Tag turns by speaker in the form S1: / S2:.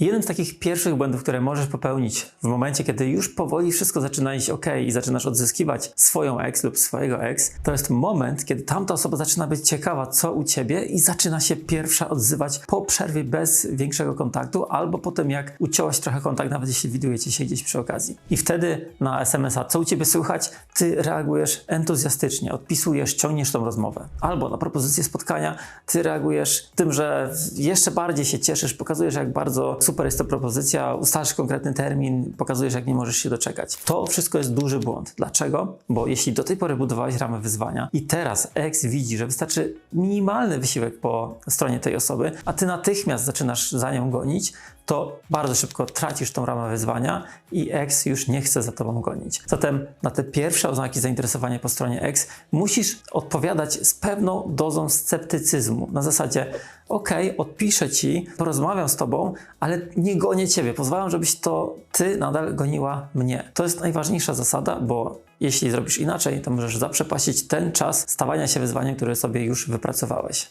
S1: Jednym z takich pierwszych błędów, które możesz popełnić w momencie, kiedy już powoli wszystko zaczyna iść ok i zaczynasz odzyskiwać swoją ex lub swojego ex, to jest moment, kiedy tamta osoba zaczyna być ciekawa, co u ciebie i zaczyna się pierwsza odzywać po przerwie bez większego kontaktu albo po tym, jak uciąłeś trochę kontakt, nawet jeśli widujecie się gdzieś przy okazji. I wtedy na SMS-a, co u ciebie słychać, ty reagujesz entuzjastycznie, odpisujesz, ciągniesz tą rozmowę. Albo na propozycję spotkania, ty reagujesz tym, że jeszcze bardziej się cieszysz, pokazujesz, jak bardzo super jest to propozycja, ustalasz konkretny termin, pokazujesz, jak nie możesz się doczekać. To wszystko jest duży błąd. Dlaczego? Bo jeśli do tej pory budowałeś ramę wyzwania i teraz ex widzi, że wystarczy minimalny wysiłek po stronie tej osoby, a ty natychmiast zaczynasz za nią gonić, to bardzo szybko tracisz tą ramę wyzwania i ex już nie chce za tobą gonić. Zatem na te pierwsze oznaki zainteresowania po stronie ex musisz odpowiadać z pewną dozą sceptycyzmu. Na zasadzie, ok, odpiszę ci, porozmawiam z tobą, ale nie gonię ciebie. Pozwalam, żebyś to ty nadal goniła mnie. To jest najważniejsza zasada, bo jeśli zrobisz inaczej, to możesz zaprzepaścić ten czas stawania się wyzwaniem, które sobie już wypracowałeś.